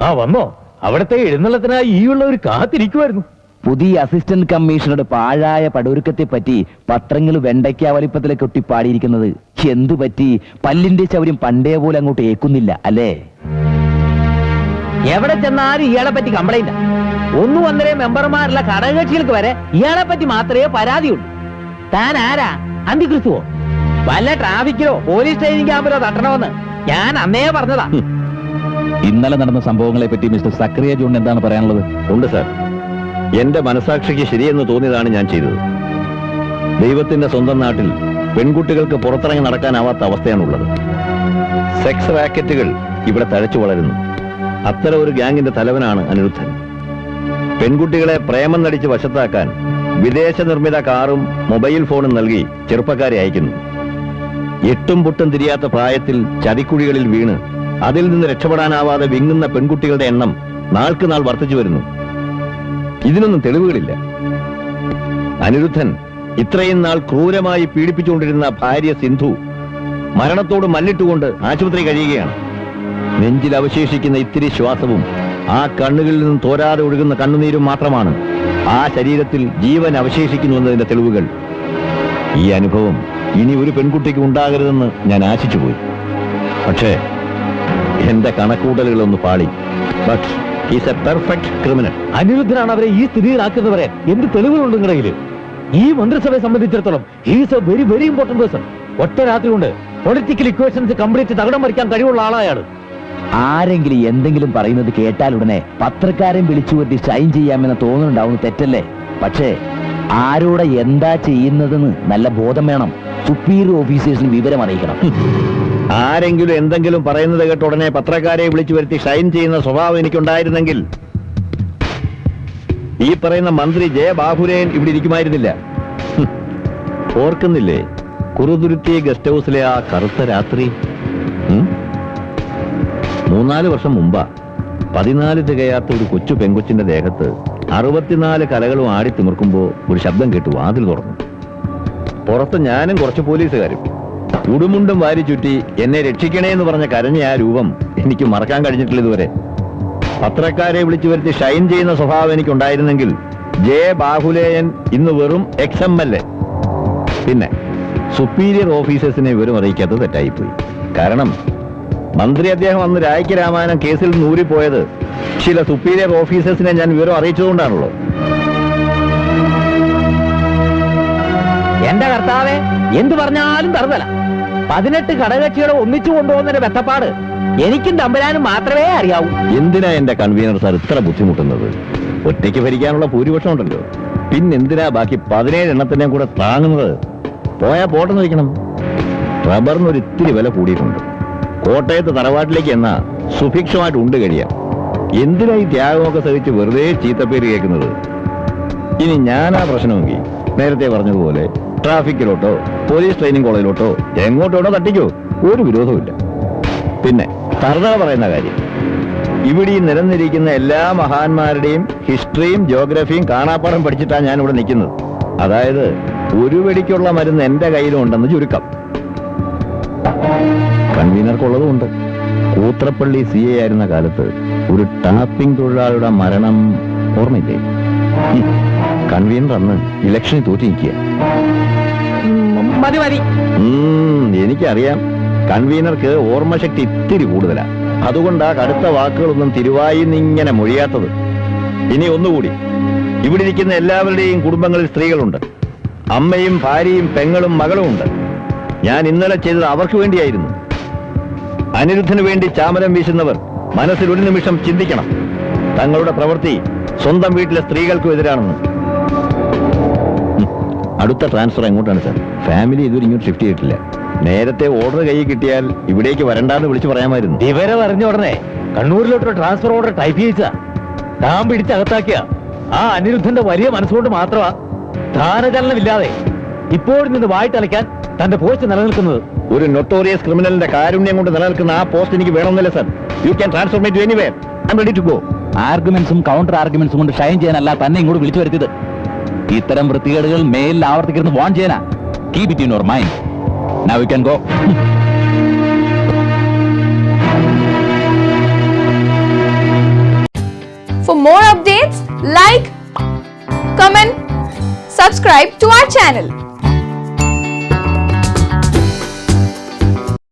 ആ വന്നോ. അവിടത്തെ എഴുന്നള്ളത്തിനായി ഈ ഉള്ളവർ കാത്തിരിക്കുമായിരുന്നു പുതിയ അസിസ്റ്റന്റ് കമ്മീഷണറുടെ പാഴായ പടൊരുക്കത്തെ പറ്റി പത്രങ്ങൾ വെണ്ടയ്ക്ക വലിപ്പത്തിലെ കൊട്ടി പാടിയിരിക്കുന്നത് എന്തു പറ്റി? പല്ലിന്റെ ചൗര്യം പണ്ടേ പോലെ അങ്ങോട്ട് ഏക്കുന്നില്ല അല്ലേ? എവിടെ ചെന്നാലും ഇയാളെ പറ്റി കംപ്ലൈന്റ് ഒന്നും ഒന്നര മെമ്പർമാരുള്ള ഘടകകക്ഷികൾക്ക് വരെ ഇയാളെ പറ്റി മാത്രമേ പരാതിയുള്ളൂ. താൻ ആരാ? അന്തിക്രിസ്തുവോ? വല്ല ട്രാഫിക്കിലോ പോലീസ് ട്രെയിനിങ് ക്യാമ്പിലോ തട്ടണമെന്ന് ഞാൻ അന്നേ പറഞ്ഞതാ. ഇന്നലെ നടന്ന സംഭവങ്ങളെ പറ്റി മിസ്റ്റർ സക്രിയ ജോൺ എന്താണ് പറയാനുള്ളത്? ഉണ്ട് സാർ. എന്റെ മനസാക്ഷിക്ക് ശരിയെന്ന് തോന്നിയതാണ് ഞാൻ ചെയ്തത്. ദൈവത്തിന്റെ സ്വന്തം നാട്ടിൽ പെൺകുട്ടികൾക്ക് പുറത്തിറങ്ങി നടക്കാനാവാത്ത അവസ്ഥയാണുള്ളത്. സെക്സ് റാക്കറ്റുകൾ ഇവിടെ തഴച്ചു വളരുന്നു. അത്തരം ഒരു ഗ്യാങ്ങിന്റെ തലവനാണ് അനിരുദ്ധൻ. പെൺകുട്ടികളെ പ്രേമം നടിച്ച് വശത്താക്കാൻ വിദേശ നിർമ്മിത കാറും മൊബൈൽ ഫോണും നൽകി ചെറുപ്പക്കാരെ അയക്കുന്നു. എട്ടും പൊട്ടും തിരിയാത്ത പ്രായത്തിൽ ചതിക്കുഴികളിൽ വീണ് അതിൽ നിന്ന് രക്ഷപ്പെടാനാവാതെ വിങ്ങുന്ന പെൺകുട്ടികളുടെ എണ്ണം നാൾക്ക് നാൾ വർദ്ധിച്ചു വരുന്നു. ഇതിനൊന്നും തെളിവുകളില്ല. അനിരുദ്ധൻ ഇത്രയും നാൾ ക്രൂരമായി പീഡിപ്പിച്ചുകൊണ്ടിരുന്ന ഭാര്യ സിന്ധു മരണത്തോട് മല്ലിട്ടുകൊണ്ട് ആശുപത്രി കഴിയുകയാണ്. നെഞ്ചിൽ അവശേഷിക്കുന്ന ഇത്തിരി ശ്വാസവും ആ കണ്ണുകളിൽ നിന്നും തോരാതെ ഒഴുകുന്ന കണ്ണുനീരും മാത്രമാണ് ആ ശരീരത്തിൽ ജീവൻ അവശേഷിക്കുന്നു എന്നതിന്റെ തെളിവുകൾ. ഈ അനുഭവം ഇനി ഒരു പെൺകുട്ടിക്ക് ഉണ്ടാകരുതെന്ന് ഞാൻ ആശിച്ചുപോയി. പക്ഷേ എന്റെ കണക്കൂട്ടലുകളൊന്ന് പാളി. But is a perfect criminal അനിരുദ്ധനാണ് അവരെ ഈ സ്ഥിതിയിലാക്കുന്നത് വരെ എന്ത് തെളിവുകളുണ്ട് നിങ്ങളുടെ ഈ മന്ത്രിസഭയെ സംബന്ധിച്ചിടത്തോളം he's a very very important person ഒറ്റ രാത്രി കൊണ്ട് പൊളിറ്റിക്കൽ ഇക്വേഷൻസ് കംപ്ലീറ്റ് തകിടം മറിക്കാൻ കഴിവുള്ള ആളായാണ് ആരെങ്കിലും എന്തെങ്കിലും പറയുന്നത് കേട്ടാൽ ഉടനെ പത്രക്കാരൻ വിളിച്ചു വരുത്തി സൈൻ ചെയ്യാമെന്ന് തോന്നുന്നുണ്ടാവുന്ന തെറ്റല്ലേ? പക്ഷേ ആരോടെ എന്താ ചെയ്യുന്നതെന്ന് നല്ല ബോധം വേണം. സുപ്പീരിയർ ഓഫീസേഴ്സിന് വിവരം അറിയിക്കണം. ആരെങ്കിലും എന്തെങ്കിലും പറയുന്നത് കേട്ട ഉടനെ പത്രക്കാരെ വിളിച്ചു വരുത്തി ഷൈൻ ചെയ്യുന്ന സ്വഭാവം എനിക്കുണ്ടായിരുന്നെങ്കിൽ ഈ പറയുന്ന മന്ത്രി ജയബാഹുരേൻ ഇവിടെ ഇരിക്കുമായിരുന്നില്ല. ഓർക്കുന്നില്ലേ? കുറുതുരുത്തി ഗസ്റ്റ് ഹൗസിലെ ആ കറുത്ത രാത്രി? മൂന്നാൽ വർഷം മുമ്പാ പതിനാല് തികയാത്ത ഒരു കൊച്ചു പെങ്കൊച്ചിന്റെ ദേഹത്ത് അറുപത്തിനാല് കലകളും ആടി തിമിർക്കുമ്പോ ഒരു ശബ്ദം കേട്ടു വാതിൽ തുറന്നു. പുറത്ത് ഞാനും കുറച്ച് പോലീസുകാരും. ഉടുമുണ്ടും വാരി ചുറ്റി എന്നെ രക്ഷിക്കണേ എന്ന് പറഞ്ഞ കരഞ്ഞ ആ രൂപം എനിക്ക് മറക്കാൻ കഴിഞ്ഞിട്ടില്ല ഇതുവരെ. പത്രക്കാരെ വിളിച്ചു വരുത്തി ഷൈൻ ചെയ്യുന്ന സ്വഭാവം എനിക്കുണ്ടായിരുന്നെങ്കിൽ ജെ ബാഹുലേയൻ ഇന്ന് വെറും എക്സ് എം എൽ എ. പിന്നെ സുപ്പീരിയർ ഓഫീസേഴ്സിനെ വിവരം അറിയിക്കാത്തത് തെറ്റായിപ്പോയി. കാരണം മന്ത്രി അദ്ദേഹം അന്ന് രായ്ക്ക് രാമായണം കേസിൽ നൂരിപ്പോയത് ചില സുപ്പീരിയർ ഓഫീസേഴ്സിനെ ഞാൻ വിവരം അറിയിച്ചതുകൊണ്ടാണല്ലോ. എന്റെ കർത്താവെ എന്തു പറഞ്ഞാലും തറുതല. പതിനെട്ട് ഘടകകക്ഷികളെ ഒന്നിച്ചു കൊണ്ടുപോകുന്നതിന്റെ വെത്തപ്പാട് എനിക്കും തമ്പുരാനും മാത്രമേ അറിയാവൂ. എന്തിനാ എന്റെ കൺവീനർ സാർ ഇത്ര ബുദ്ധിമുട്ടുന്നത്? ഒറ്റയ്ക്ക് ഭരിക്കാനുള്ള ഭൂരിപക്ഷം ഉണ്ടല്ലോ. പിന്നെന്തിനാ ബാക്കി പതിനേഴ് എണ്ണത്തിനെയും കൂടെ താങ്ങുന്നത്? പോയാ പോട്ടെന്ന് വയ്ക്കണം റബ്ബറിന് ഒരു ഇത്തിരി വില കൂടിയിട്ടുണ്ട്. കോട്ടയത്ത് തറവാട്ടിലേക്ക് എന്നാ സുഭിക്ഷമായിട്ട് ഉണ്ട് കഴിയാം. എന്തിനാ ഈ ത്യാഗമൊക്കെ സഹിച്ച് വെറുതെ ചീത്തപ്പേര് കേൾക്കുന്നത്? ഇനി ഞാനാ പ്രശ്നമെങ്കിൽ നേരത്തെ പറഞ്ഞതുപോലെ ട്രാഫിക്കിലോട്ടോ പോലീസ് ട്രെയിനിങ് കോളേജിലോട്ടോ എങ്ങോട്ടോട്ടോ തട്ടിക്കോ? ഒരു വിരോധവുമില്ല. പിന്നെ തറുതല പറയുന്ന കാര്യം. ഇവിടെ ഈ നിരന്നിരിക്കുന്ന എല്ലാ മഹാന്മാരുടെയും ഹിസ്റ്ററിയും ജോഗ്രഫിയും കാണാപ്പാടം പഠിച്ചിട്ടാണ് ഞാൻ ഇവിടെ നിൽക്കുന്നത്. അതായത് ഒരു വെടിക്കുള്ള മരുന്ന് എന്റെ കയ്യിലും ഉണ്ടെന്ന് ചുരുക്കം കൺവീനർക്കുള്ളതുമുണ്ട് കൂത്രപ്പള്ളി സി എ ആയിരുന്ന കാലത്ത് ഒരു ടാപ്പിംഗ് തൊഴിലാളിയുടെ മരണം ഓർമ്മയില്ലേ. കൺവീനർ അന്ന് ഇലക്ഷനിൽ തോറ്റി നിൽക്കുക. മതി മതി. ഉം, എനിക്കറിയാം. കൺവീനർക്ക് ഓർമ്മശക്തി ഇത്തിരി കൂടുതലാ. അതുകൊണ്ടാ കടുത്ത വാക്കുകളൊന്നും തിരുവായി നിങ്ങനെ മൊഴിയാത്തത്. ഇനി ഒന്നുകൂടി. ഇവിടെ ഇരിക്കുന്ന എല്ലാവരുടെയും കുടുംബങ്ങളിൽ സ്ത്രീകളുണ്ട്. അമ്മയും ഭാര്യയും പെങ്ങളും മകളും ഉണ്ട് ഞാൻ ഇന്നലെ ചെയ്തത് അവർക്ക് വേണ്ടിയായിരുന്നു. അനിരുദ്ധന് വേണ്ടി ചാമരം വീശുന്നവർ മനസ്സിൽ ഒരു നിമിഷം ചിന്തിക്കണം. തങ്ങളുടെ പ്രവൃത്തി സ്വന്തം വീട്ടിലെ സ്ത്രീകൾക്കും എതിരാണെന്ന്. അടുത്ത ട്രാൻസ്ഫർ എങ്ങോട്ടാണ് സാർ ഫാമിലി ഇതുവരെ ഇങ്ങോട്ട് ഷിഫ്റ്റ് ചെയ്തിട്ടില്ല. നേരത്തെ ഓർഡർ കയ്യിൽ കിട്ടിയാൽ ഇവിടേക്ക് വരണ്ടാന്ന് വിളിച്ചു പറയാമായിരുന്നു. വിവരം അറിഞ്ഞ ഉടനെ കണ്ണൂരിലോട്ട് ട്രാൻസ്ഫർ ഓർഡർ ടൈപ്പ് ചെയ്യിച്ച. താൻ പിടിച്ചകത്താക്കിയ ആ അനിരുദ്ധന്റെ വലിയ മനസ്സുകൊണ്ട് മാത്രമാ സ്ഥാനചലനമില്ലാതെ ഇപ്പോഴും നിന്ന് വായിട്ടലയ്ക്കാൻ തന്റെ പോസ്റ്റ് നിലനിൽക്കുന്നത്. ഒരു നൊട്ടോറിയസ് ക്രിമിനലിന്റെ കാരുണ്യം കൊണ്ട് നിലനിൽക്കുന്ന ആ പോസ്റ്റ് എനിക്ക് വേണമെന്നില്ല sir you can transfer anyway to anywhere I ready to go ആർഗ്യുമെന്റ്സും counter ആർഗ്യുമെന്റ്സും കൊണ്ട് ഷൈൻ ചെയ്യാനല്ല തന്നെ ഇങ്ങോട്ട് വിളിച്ചു വരുത്തിയത്. ഇത്തരം വൃത്തികേടുകൾ മേലിൽ ആവർത്തിക്കുന്നത് വാൺ ചെയ്യാനാ keep it in your mind now you can go for more updates like comment subscribe to our channel